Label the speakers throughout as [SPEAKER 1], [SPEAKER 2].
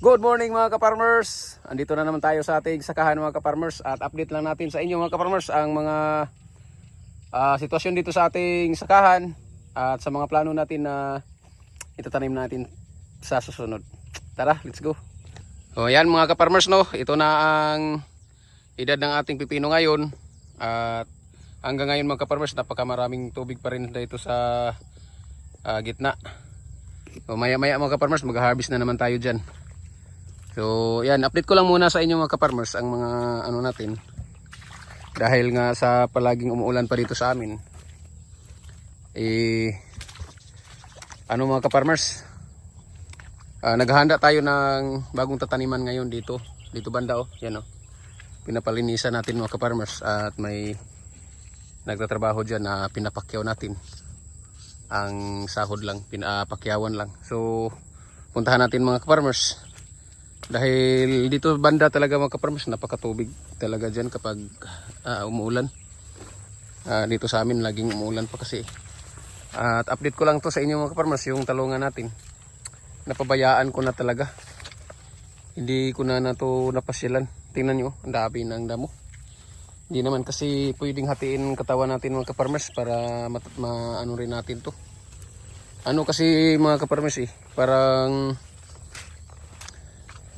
[SPEAKER 1] Good morning mga ka-farmers! Andito na naman tayo sa ating sakahan mga ka-farmers at update lang natin sa inyo mga ka-farmers ang mga ah, sitwasyon dito sa ating sakahan at sa mga plano natin na itatanim natin sa susunod. Tara, let's go! O yan mga ka-farmers no, ito na ang edad ng ating pipino ngayon at hanggang ngayon mga ka-farmers napakamaraming tubig pa rin dito sa ah, gitna. So maya maya mga ka-farmers mag-harvest na naman tayo dyan. So, yan, update ko lang muna sa inyo mga ka-farmers ang mga ano natin. Dahil nga sa palaging umuulan pa dito sa amin. Eh ano mga ka-farmers? Ah, naghahanda tayo ng bagong tataniman ngayon dito. Dito banda oh, yan oh. Pinapalinisan natin mga ka-farmers at may nagtatrabaho diyan na pinapakyaw natin. Ang sahod lang, pinapakyawan lang. So, puntahan natin mga ka-farmers dahil dito banda talaga mga kaparmas, napakatubig talaga dyan kapag ah, umuulan. Ah, dito sa amin laging umuulan pa kasi. At update ko lang to sa inyo mga kaparmas, yung talungan natin. Napabayaan ko na talaga. Hindi ko na na to napasyalan. Tingnan nyo, ang dami ng damo. Hindi naman kasi pwedeng hatiin katawan natin mga kaparmas para mat ma ano rin natin to. Ano kasi mga kaparmas eh, parang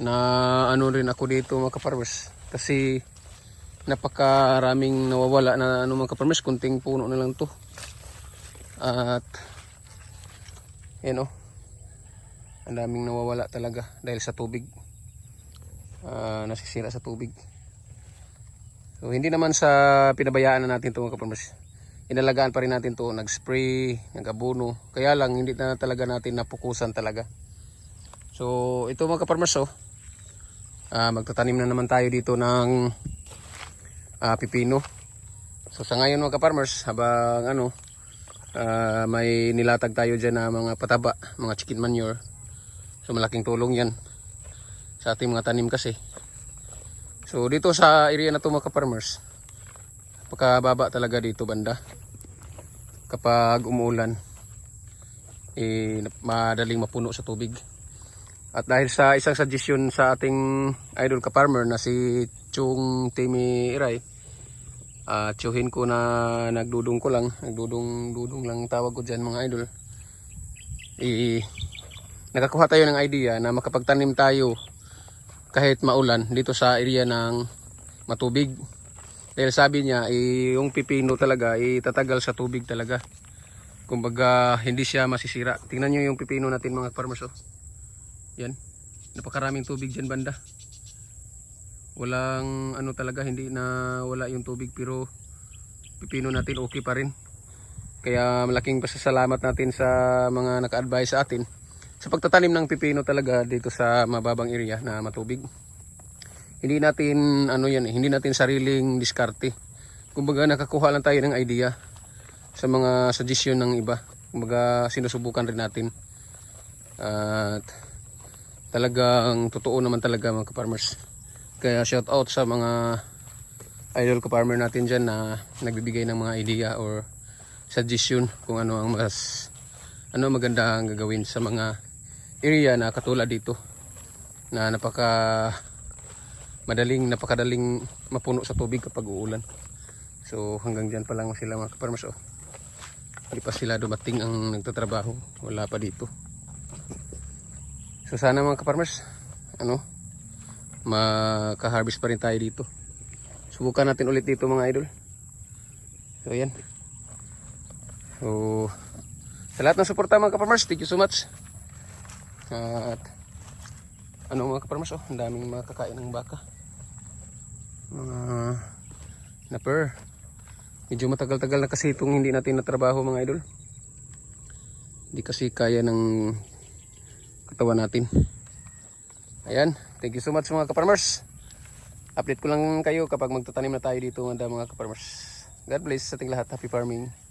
[SPEAKER 1] na ano rin ako dito mga kaparmers kasi napakaraming nawawala na ano mga kaparmers kunting puno na lang to. At yan o ang daming nawawala talaga dahil sa tubig. Ah, nasisira sa tubig. So hindi naman sa pinabayaan na natin to mga kaparmers inalagaan pa rin natin to nag spray nag abono kaya lang hindi na talaga natin napukusan talaga So, ito mga kaparmers, oh. Ah, magtatanim na naman tayo dito ng ah, pipino. So, sa ngayon mga kaparmers, habang ano, ah, may nilatag tayo dyan na mga pataba, mga chicken manure. So, malaking tulong yan sa ating mga tanim kasi. So, dito sa area na to mga kaparmers, napakababa talaga dito banda. Kapag umuulan, eh, madaling mapuno sa tubig. At dahil sa isang suggestion sa ating idol ka-farmer na si Chung Timi Iray, ah tsuhin ko na nagdudong ko lang, nagdudong-dudong lang tawag ko dyan mga idol. I, nakakuha tayo ng idea na makapagtanim tayo kahit maulan dito sa area ng matubig. Dahil sabi niya, eh, yung pipino talaga, itatagal sa tubig talaga. Kumbaga, hindi siya masisira. Tingnan nyo yung pipino natin mga farmers. Oh. Yan. Napakaraming tubig dyan banda. Walang ano talaga, hindi na wala yung tubig pero pipino natin okay pa rin. Kaya malaking pasasalamat natin sa mga naka-advise sa atin sa pagtatanim ng pipino talaga dito sa mababang area na matubig. Hindi natin ano yan, eh, hindi natin sariling diskarte. Kumbaga nakakuha lang tayo ng idea sa mga suggestion ng iba. Kumbaga sinusubukan rin natin. At talagang totoo naman talaga mga ka-farmers. Kaya shout out sa mga idol ka-farmer natin dyan na nagbibigay ng mga idea or suggestion kung ano ang mas ano maganda ang gagawin sa mga area na katulad dito na napaka madaling napakadaling mapuno sa tubig kapag uulan. So hanggang dyan pa lang sila mga ka-farmers oh. Hindi pa sila dumating ang nagtatrabaho. Wala pa dito. So sana mga kaparmers, ano, maka-harvest pa rin tayo dito. Subukan natin ulit dito mga idol. So yan. So, sa lahat ng suporta mga kaparmers, thank you so much. At, ano mga kaparmers, oh, ang daming mga kakain ng baka. Mga napper. Medyo matagal-tagal na kasi itong hindi natin natrabaho mga idol. Hindi kasi kaya ng katawan natin. Ayan, thank you so much mga kaparmers. Update ko lang kayo kapag magtatanim na tayo dito mga mga kaparmers. God bless sa ating lahat. Happy farming.